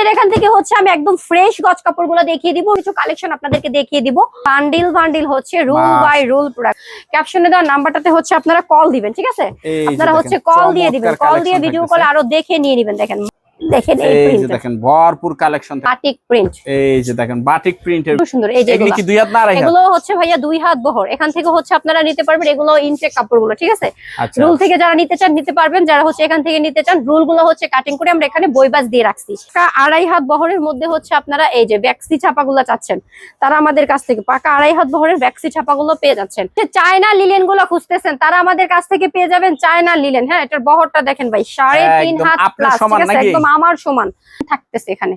আমাদের এখান থেকে হচ্ছে আমি একদম ফ্রেশ গজ কাপড়গুলো দেখিয়ে দিব কিছু কালেকশন আপনাদেরকে দেখিয়ে দিব। বান্ডিল বান্ডিল হচ্ছে রুল বাই রুল প্রোডাক্ট ক্যাপশনে দেওয়া নাম্বারটাতে হচ্ছে আপনারা কল দিবেন ঠিক আছে? আপনারা হচ্ছে কল দিয়ে দিবেন। কল দিয়ে ভিডিও কল আরও দেখে নিয়ে নিবেন দেখেন। দেখেন এই যে দেখেন ভরপুর কালেকশন বাটিক প্রিন্ট এই যে দেখেন বাটিক প্রিন্টের খুব সুন্দর এই যে এগুলি কি দুই হাত না আড়াই হাত? এগুলো হচ্ছে ভাইয়া দুই হাত বহর। এখান থেকে হচ্ছে আপনারা নিতে পারবেন এগুলো ইনটেক কাপড়গুলো ঠিক আছে? রুল থেকে যারা নিতে চান নিতে পারবেন। যারা হচ্ছে এখান থেকে নিতে চান রুলগুলো হচ্ছে কাটিং করে আমরা এখানে বইবাস দিয়ে রাখছি। আড়াই হাত বহরের মধ্যে হচ্ছে আপনারা এই যে ব্যাক্সি ছাপাগুলো চাচ্ছেন তারা আমাদের কাছ থেকে পাকা আড়াই হাত বহরের ব্যাক্সি ছাপাগুলো পেয়ে যাচ্ছেন। চায়না লিলেনগুলো খুঁজতেছেন তারা আমাদের কাছ থেকে পেয়ে যাবেন চায়না লিলেন হ্যাঁ এটার বহরটা দেখেন ভাই সাড়ে তিন হাত প্লাস ঠিক আছে? একদম আমার সমান থাকতেছে এখানে।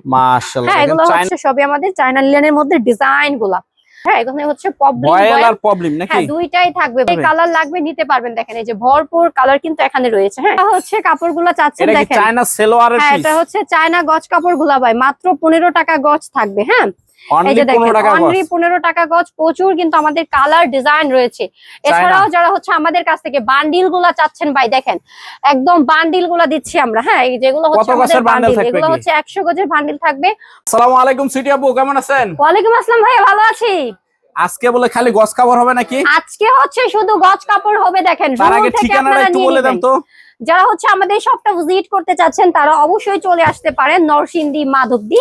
হ্যাঁ এগুলো হচ্ছে সবই আমাদের চায়না লিলেনের মধ্যে ডিজাইনগুলা। হ্যাঁ এখানে হচ্ছে পবলিং প্রবলেম নাকি? হ্যাঁ দুইটাই থাকবে। কালার লাগবে নিতে পারবেন দেখেন এই যে ভরপুর কালার কিন্তু এখানে রয়েছে। হ্যাঁ হচ্ছে কাপড়গুলো চাচ্ছেন এটা দেখেন। চায়না সেলোয়ারের হ্যাঁ এটা হচ্ছে চায়না গজ কাপড়গুলা ভাই মাত্র পনেরো টাকা গজ থাকবে হ্যাঁ? এই অনলি যে 15 দেখেন টাকা অনলি পনেরো টাকা গজ প্রচুর কিন্তু আমাদের কালার ডিজাইন রয়েছে। এছাড়াও যারা হচ্ছে আমাদের কাছ থেকে বান্ডিলগুলা চাচ্ছেন ভাই দেখেন একদম বান্ডিলগুলা দিচ্ছি আমরা হ্যাঁ এই যেগুলো হচ্ছে আমাদের বান্ডিল এগুলো হচ্ছে একশো গজের বান্ডিল থাকবে। আসসালামু আলাইকুম সিটি আপু কেমন আছেন? ওয়ালাইকুম আসসালাম ভাই ভালো আছি। আজকে বলে খালি গস খাবার হবে নাকি? আজকে হচ্ছে শুধু গজ কাপড় হবে দেখেন তার রুল আগে ঠিকানাটা একটু বলে দেন তো। যারা হচ্ছে আমাদের শপটা ভিজিট করতে চাচ্ছেন তারা অবশ্যই চলে আসতে পারেন নরসিংদী মাধবদী।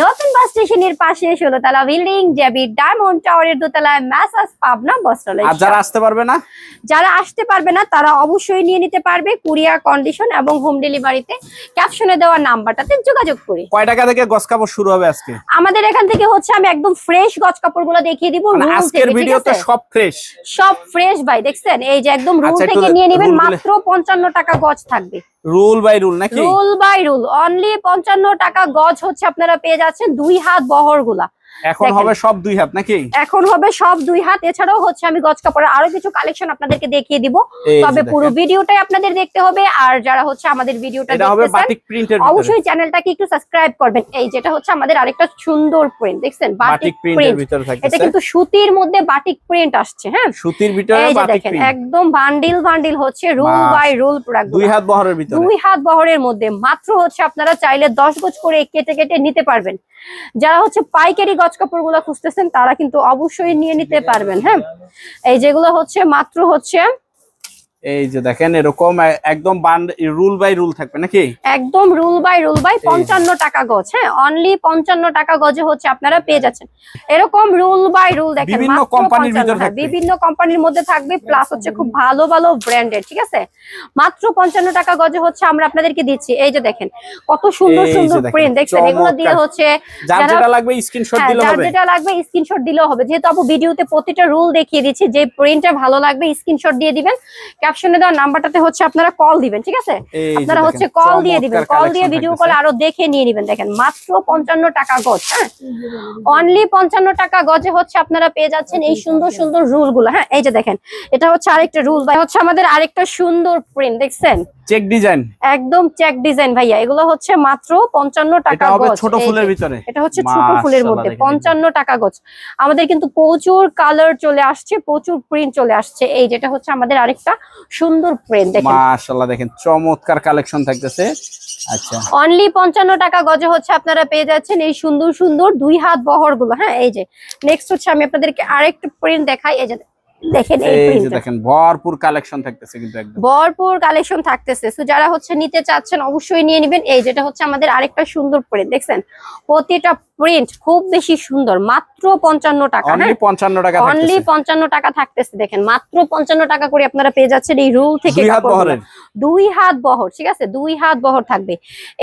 নতুন বাস স্টেশনের পাশে ষোলোতলা বিল্ডিং জেবি ডায়মন্ড টাওয়ারের দোতলায় ম্যাসাজ পাবনা বস্ত্রালয় আর যারা আসতে পারবে না? যারা আসতে পারবে না তারা অবশ্যই নিয়ে নিতে পারবে কুরিয়ার কন্ডিশন এবং হোম ডেলিভারিতে ক্যাপশনে দেওয়া নাম্বারটাতে যোগাযোগ করে। কয় টাকা থেকে গস কাপড় শুরু হবে আজকে? আমাদের এখান থেকে হচ্ছে আমি একদম ফ্রেশ গজ কাপড়গুলো দেখিয়ে দিব মানে আজকের থেকে, ভিডিও তো সব ফ্রেশ সব ফ্রেশ ভাই দেখছেন? এই যে একদম রুল আচ্ছা, থেকে নিয়ে নেবেন মাত্র পঞ্চান্ন টাকা গজ থাকবে। রুল বাই রুল নাকি? রুল বাই রুল অনলি পঞ্চান্ন টাকা গজ হচ্ছে আপনারা পেয়ে যাচ্ছেন দুই হাত বহরগুলা এখন। হবে সব দুই হাত নাকি? এখন হবে সব দুই হাত। এছাড়াও হচ্ছে আমি গজ কাপড়ের আরও কিছু কালেকশন আপনাদেরকে দেখিয়ে দিব। তবে পুরো ভিডিওটাই আপনাদের দেখতে হবে। আর যারা হচ্ছে আমাদের ভিডিওটা এটা হবে দেখতেছেন বাটিক প্রিন্টের অবশ্যই চ্যানেলটাকে একটু সাবস্ক্রাইব করবেন। এই যেটা হচ্ছে আমাদের আরেকটা সুন্দর প্রিন্ট দেখছেন? বাটিক প্রিন্টের প্রিন্ট ভিতরে এটা কিন্তু সুতির মধ্যে বাটিক প্রিন্ট আসছে হ্যাঁ? সুতির ভিতরে বাটিক প্রিন্ট একদম বান্ডিল বান্ডিল হচ্ছে রুল বাই রুল প্রোডাক্ট দুই হাত বহরের ভিতরে। দুই হাত বহরের মধ্যে মাত্র হচ্ছে আপনারা চাইলে দশ গোছ করে কেটে কেটে নিতে পারবেন। যারা হচ্ছে পাইকারি গজ কাপড়গুলা খুঁজতেছেন তারা কিন্তু অবশ্যই নিয়ে নিতে পারবেন হ্যাঁ? এই যেগুলো হচ্ছে মাত্র হচ্ছে এই যে দেখেন এরকম একদম রুল বাই রুল থাকবে নাকি? একদম রুল বাই রুল বাই পঞ্চান্ন টাকা গজ হ্যাঁ? অনলি পঞ্চান্ন টাকা গজে হচ্ছে আপনারা পেয়ে যাচ্ছেন। এরকম রুল বাই রুল দেখেন বিভিন্ন কোম্পানির ভিতর হ্যাঁ, থাকবে। বিভিন্ন কোম্পানির মধ্যে থাকবে প্লাস হচ্ছে খুব ভালো ভালো ব্র্যান্ডের ঠিক আছে? মাত্র পঞ্চান্ন টাকা গজে হচ্ছে আমরা আপনাদেরকে দিচ্ছি। এই যে দেখেন কত সুন্দর সুন্দর প্রিন্ট দেখছেন এগুলো দিয়ে হচ্ছে যার যেটা লাগবে স্ক্রিনশট হ্যাঁ, দিলে হবে। যেটা লাগবে স্ক্রিনশট দিলেও হবে। যেহেতু আপু ভিডিওতে প্রতিটা রুল দেখিয়ে দিচ্ছি যে প্রিন্টটা ভালো লাগবে স্ক্রিনশট দিয়ে দিবেন। ক্যাপশনে দেওয়া নাম্বারটাতে হচ্ছে আপনারা কল দিবেন ঠিক আছে? আপনারা হচ্ছে কল দিয়ে দিবেন। কল দিয়ে ভিডিও কল আরও দেখে নিয়ে নিবেন। দেখেন মাত্র পঞ্চান্ন টাকা গজ হ্যাঁ? অনলি পঞ্চান্ন টাকা গজে হচ্ছে আপনারা পেয়ে যাচ্ছেন এই সুন্দর সুন্দর রুলগুলো হ্যাঁ? এই যে দেখেন এটা হচ্ছে আরেকটা রুল বা হচ্ছে আমাদের আরেকটা সুন্দর প্রিন্ট দেখছেন? চেক ডিজাইন একদম চেক ডিজাইন ভাইয়া এগুলো হচ্ছে মাত্র পঞ্চান্ন টাকা এটা হবে গজ। ছোট ফুলের ভিতরে। এটা হচ্ছে ছোট ফুলের মধ্যে পঞ্চান্ন টাকা গজ। আমাদের কিন্তু প্রচুর কালার চলে আসছে প্রচুর প্রিন্ট চলে আসছে। এই যেটা হচ্ছে আমাদের আরেকটা সুন্দর প্রিন্ট দেখেন। মাশাআল্লাহ দেখেন চমৎকার কালেকশন থাকতেছে। আচ্ছা। অনলি পঞ্চান্ন টাকা গজে হচ্ছে আপনারা পেয়ে যাচ্ছেন এই সুন্দর সুন্দর দুই হাত বহরগুলো হ্যাঁ এই যে নেক্সট হচ্ছে আমি আপনাদেরকে আরেকটা প্রিন্ট দেখাই। এই যে দেখেন এই এই প্রিন্ট দেখেন ভরপুর কালেকশন থাকতেছে কিন্তু একদম। ভরপুর কালেকশন থাকতেছে। তো যারা হচ্ছে নিতে চাচ্ছেন অবশ্যই নিয়ে নেবেন। এই যেটা হচ্ছে আমাদের আরেকটা সুন্দর প্রিন্ট দেখছেন? প্রতিটা প্রিন্ট খুব বেশি সুন্দর মাত্র পঞ্চান্ন টাকা অনলি হ্যাঁ পঞ্চান্ন টাকা অনলি পঞ্চান্ন টাকা থাকতেছে দেখেন মাত্র পঞ্চান্ন টাকা করে আপনারা পেয়ে যাচ্ছেন এই রুল থেকে দুই হাত বহর ঠিক আছে? দুই হাত বহর থাকবে।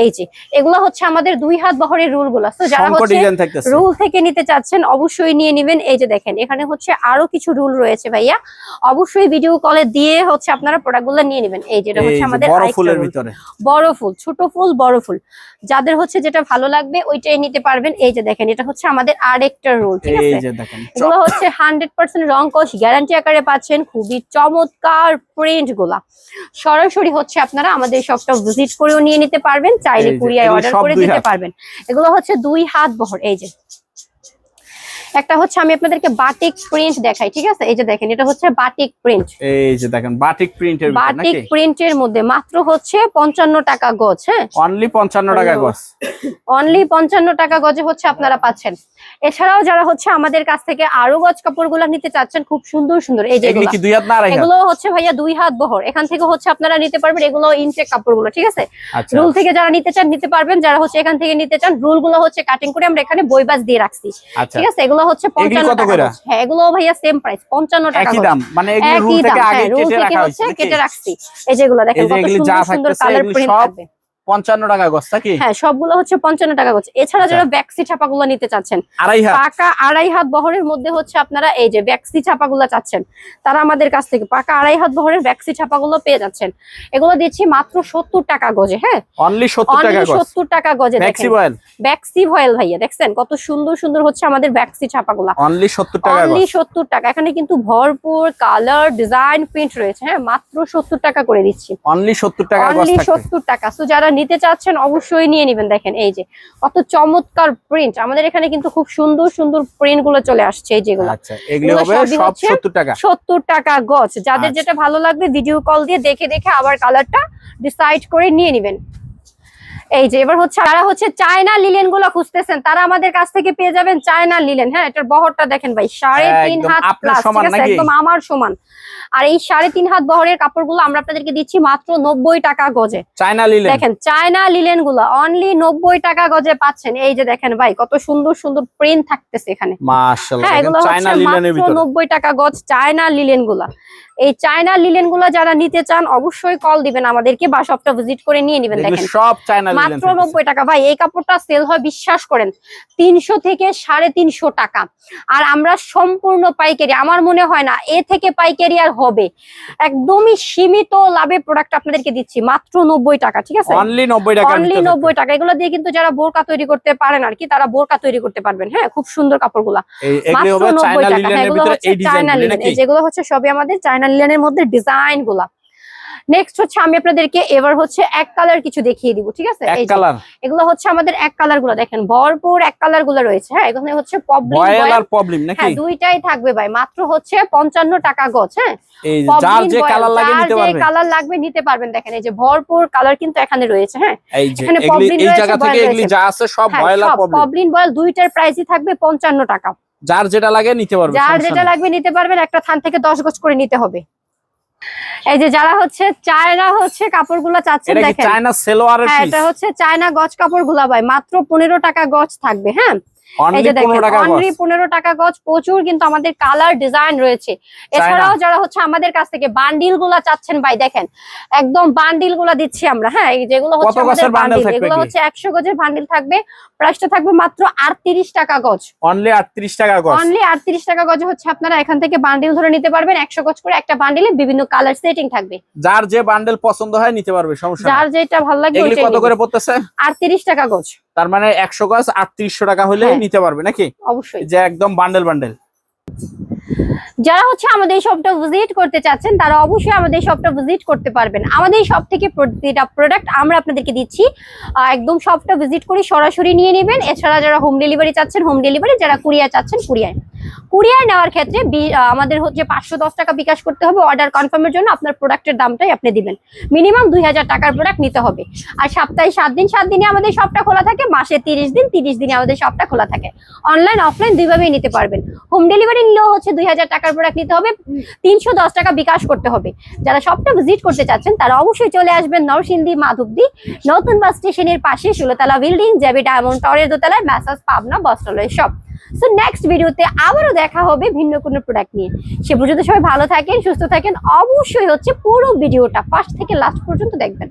এই যে এগুলো হচ্ছে আমাদের দুই হাত বহরের রুলগুলো। তো যারা হচ্ছে রুল থেকে নিতে চাচ্ছেন অবশ্যই নিয়ে নেবেন। এই যে দেখেন এখানে হচ্ছে আরও কিছু রুল রয়েছে ভাইয়া। অবশ্যই ভিডিও কলে দিয়ে হচ্ছে আপনারা প্রোডাক্টগুলো নিয়ে নেবেন। এই যেটা হচ্ছে আমাদের বড় ফুলের ভিতরে। বড় ফুল ছোট ফুল বড় ফুল। যাদের হচ্ছে যেটা ভালো লাগবে ওইটাই নিতে পারবেন। এই যে দেখেন এটা হচ্ছে আমাদের আরেকটা রোল ঠিক আছে? এগুলো হচ্ছে হান্ড্রেড পার্সেন্ট রং কষ গ্যারান্টি আকারে পাচ্ছেন খুবই চমৎকার প্রিন্টগুলা সরাসরি হচ্ছে আপনারা আমাদের সবটা ভিজিট করেও নিয়ে নিতে পারবেন চাইলে এই কুরিয়ায় অর্ডার করে দিতে পারবেন। এগুলো হচ্ছে দুই হাত বহর এই যে। একটা হচ্ছে আমি আপনাদেরকে বাটিক প্রিন্ট দেখাই ঠিক আছে? এই যে দেখেন এটা হচ্ছে বাটিক প্রিন্ট এই যে দেখেন বাটিক প্রিন্টের বাটিক প্রিন্টের মধ্যে মাত্র হচ্ছে পঞ্চান্ন টাকা গজ হ্যাঁ? অনলি পঞ্চান্ন টাকা Hello. গছ অনলি পঞ্চান্ন টাকা গজে হচ্ছে আপনারা পাচ্ছেন। এছাড়াও যারা হচ্ছে আমাদের কাছ থেকে আরও গজ কাপড়গুলো নিতে চাচ্ছেন খুব সুন্দর সুন্দর। এই এগুলি যেগুলো কি দুই হাত না এগুলো হচ্ছে ভাইয়া দুই হাত বহর। এখান থেকে হচ্ছে আপনারা নিতে পারবেন এগুলো ইনটেক কাপড়গুলো ঠিক আছে? আচ্ছা। রুল থেকে যারা নিতে চান নিতে পারবেন। যারা হচ্ছে এখান থেকে নিতে চান রুলগুলো হচ্ছে কাটিং করে আমরা এখানে বইবাস দিয়ে রাখছি। আচ্ছা। ঠিক আছে? এগুলো হচ্ছে পঞ্চান্ন কত টাকা হ্যাঁ এগুলো ভাইয়া সেম প্রাইস পঞ্চান্ন টাকা একই দাম মানে এগুলি রুল থেকে আগে হ্যাঁ কেটে রাখা হচ্ছে হয়েছে কেটে রাখছি। এই যেগুলো দেখেন কত সুন্দর সুন্দর কালার প্রিন্ট থাকবে। পঞ্চান্ন টাকা গছ নাকি? হ্যাঁ সবগুলো হচ্ছে পঞ্চান্ন টাকা গজ এছাড়া আচ্ছা। যারা ব্যাক্সি ছাপাগুলো নিতে চাচ্ছেন আড়াই হাত। পাকা আড়াই হাত বহরের মধ্যে হচ্ছে আপনারা এই যে ব্যাক্সি ছাপাগুলো চাচ্ছেন তারা আমাদের কাছ থেকে পাকা আড়াই হাত বহরের ব্যাক্সি ছাপাগুলো পেয়ে যাচ্ছেন। এগুলো দিচ্ছি মাত্র সত্তর টাকা গজে হ্যাঁ? অনলি সত্তর টাকা গছ। গজে দেখেন। ব্যাক্সি ভয়েল ভাইয়া দেখছেন? কত সুন্দর সুন্দর হচ্ছে আমাদের ব্যাক্সি ছাপাগুলা। অনলি সত্তর টাকা অনলি সত্তর টাকা। এখানে কিন্তু ভরপুর কালার ডিজাইন প্রিন্ট রয়েছে হ্যাঁ? মাত্র সত্তর টাকা করে দিচ্ছি। অনলি সত্তর টাকা অনলি সত্তর টাকা। যারা নিতে চাচ্ছেন অবশ্যই নিয়ে নেবেন। দেখেন এই যে কত চমৎকার প্রিন্ট আমাদের এখানে কিন্তু খুব সুন্দর সুন্দর প্রিন্টগুলো চলে আসছে এই যেগুলো। আচ্ছা সত্তর টাকা। গছ যাদের আচ্ছা। যেটা ভালো লাগবে ভিডিও কল দিয়ে দেখে দেখে আবার কালারটা ডিসাইড করে নিয়ে নেবেন। এই যে এবার হচ্ছে যারা হচ্ছে চায়না লিলেনগুলো খুঁজতেছেন। তারা আমাদের কাছ থেকে পেয়ে যাবেন চায়না লিলেন। হ্যাঁ এটার বহরটা দেখেন ভাই সাড়ে তিন হাত প্লাস ঠিক আছে? একদম আমার সমান। আর এই সাড়ে তিন হাত বহরের কাপড়গুলো আমরা আপনাদেরকে দিচ্ছি মাত্র নব্বই টাকা গজে। China linen. দেখেন চায়না লিলেনগুলো অনলি নব্বই টাকা গজে পাচ্ছেন। এই যে দেখেন ভাই কত সুন্দর সুন্দর প্রিন্ট থাকতেছে এখানে। হ্যাঁ এগুলো হচ্ছে মাত্র নব্বই টাকা গজ চায়না লিলেনগুলা। এই চায়না লিলেনগুলা যারা নিতে চান অবশ্যই কল দিবেন আমাদেরকে বা সবটা ভিজিট করে নিয়ে নেবেন দেখেন। সব চায়না মাত্র নব্বই টাকা। ভাই এই কাপড়টা সেল হয় বিশ্বাস করেন তিনশো থেকে সাড়ে তিনশো টাকা। আর আমরা সম্পূর্ণ পাইকারি আমার মনে হয় না এ থেকে পাইকারি আর হবে। একদমই সীমিত লাভে প্রোডাক্ট আপনাদেরকে দিচ্ছি মাত্র নব্বই টাকা ঠিক আছে? অনলি নব্বই টাকা অনলি নব্বই টাকা। এগুলো দিয়ে কিন্তু যারা বোরকা তৈরি করতে পারেন আর কি তারা বোরকা তৈরি করতে পারবেন হ্যাঁ খুব সুন্দর কাপড়গুলা। এগুলি মাত্র নব্বই টাকা। হ্যাঁ, এগুলো হচ্ছে চায়না লিলেন। যেগুলো হচ্ছে সবই আমাদের চায়না লিলেনের মধ্যে ডিজাইনগুলা। নেক্সট হচ্ছে আমি আপনাদেরকে এবার হচ্ছে এক কালার কিছু দেখিয়ে দিব ঠিক আছে? এক কালার এগুলো হচ্ছে আমাদের এক কালারগুলো দেখেন ভরপুর এক কালারগুলো রয়েছে হ্যাঁ? এখানে হচ্ছে পবলিন আর প্রবলেম নাকি? হ্যাঁ দুইটাই থাকবে ভাই মাত্র হচ্ছে পঞ্চান্ন টাকা গছ হ্যাঁ? এই যার যে কালার লাগে যার নিতে যে কালার লাগবে নিতে পারবেন দেখেন এই যে ভরপুর কালার কিন্তু এখানে রয়েছে হ্যাঁ? এখানে এগুলি Poblin এই জায়গা থেকে এগুলি যা আছে সব হ্যাঁ, বয়েল প্রবলেম পবলিন বয়েল দুইটার প্রাইসই থাকবে পঞ্চান্ন টাকা। যার যেটা লাগে নিতে পারবে যার যেটা লাগবে নিতে পারবেন একটা থান থেকে দশ গজ করে নিতে হবে। এই যে যারা হচ্ছে চায়না হচ্ছে কাপড়গুলো চাচ্ছেন এটা কি দেখেন। চায়না সেলোয়ারের হ্যাঁ পিস এটা হচ্ছে চায়না গজ কাপড়গুলা ভাই মাত্র পনেরো টাকা গজ থাকবে হ্যাঁ? অনলি যে 15 দেখেন টাকা গজ। অনলি পনেরো টাকা গজ প্রচুর কিন্তু আমাদের কালার ডিজাইন রয়েছে। এছাড়াও যারা হচ্ছে আমাদের কাছ থেকে বান্ডিলগুলা চাচ্ছেন ভাই দেখেন একদম বান্ডিলগুলা দিচ্ছি আমরা হ্যাঁ এই যেগুলো হচ্ছে আমাদের বান্ডিল এগুলো একশো গজের বান্ডিল থাকবে প্রাইসটা থাকবে মাত্র আটত্রিশ টাকা গজ। অনলি 38 টাকা গজ। অনলি আটত্রিশ টাকা গজে হচ্ছে আপনারা এখান থেকে বান্ডিল ধরে নিতে পারবেন একশো গজ করে একটা বান্ডিলে বিভিন্ন কালার সেটিং থাকবে। যার যে বান্ডেল পছন্দ হয় নিতে পারবে সমস্যা যার যেটা ভালো লাগবে এগুলি কত করে পড়তেছে? আটত্রিশ টাকা গজ। তার মানে একশো গাছ আটত্রিশশো টাকা হলে হ্যাঁ। নিতে পারবে নাকি? অবশ্যই। যে একদম বান্ডেল বান্ডেল যারা হচ্ছে আমাদের এই শপটা ভিজিট করতে চাচ্ছেন তারা অবশ্যই আমাদের এই শপটা ভিজিট করতে পারবেন। আমাদের এই শপ থেকে প্রতিটা প্রোডাক্ট আমরা আপনাদেরকে দিচ্ছি একদম শপটা ভিজিট করে সরাসরি নিয়ে নেবেন। এছাড়া যারা হোম ডেলিভারি চাচ্ছেন হোম ডেলিভারি যারা কুরিয়ার চাচ্ছেন কুরিয়ার কুরিয়ার নেওয়ার ক্ষেত্রে আমাদের হচ্ছে পাঁচশো দশ টাকা বিকাশ করতে হবে অর্ডার কনফার্মের জন্য আপনার প্রোডাক্টের দামটাই আপনি দিবেন। মিনিমাম দুই হাজার টাকার প্রোডাক্ট নিতে হবে। আর সপ্তাহে সাত দিন, সাত দিনে আমাদের শপটা খোলা থাকে, মাসে তিরিশ দিন, তিরিশ দিনে আমাদের শপটা খোলা থাকে। অনলাইন অফলাইন দুইভাবেই নিতে পারবেন। হোম ডেলিভারি নিলেও হচ্ছে দুই হাজার টাকার প্রোডাক্ট নিতে হবে, তিনশো দশ টাকা বিকাশ করতে হবে। যারা শপটা ভিজিট করতে চাচ্ছেন, তারা অবশ্যই চলে আসবেন নরসিংদী, মাধবদী, নতুন বাস স্টেশনের পাশে ষোলোতলা বিল্ডিং জেবি ডায়মন্ড টরের দোতলায় ম্যাসাজ পাবনা বস্ত্রালয় শপ সো নেক্সট ভিডিওতে আবারও দেখা হবে ভিন্ন কোনো প্রোডাক্ট নিয়ে। সে পর্যন্ত সবাই ভালো থাকেন, সুস্থ থাকেন। অবশ্যই হচ্ছে পুরো ভিডিওটা ফার্স্ট থেকে লাস্ট পর্যন্ত দেখবেন।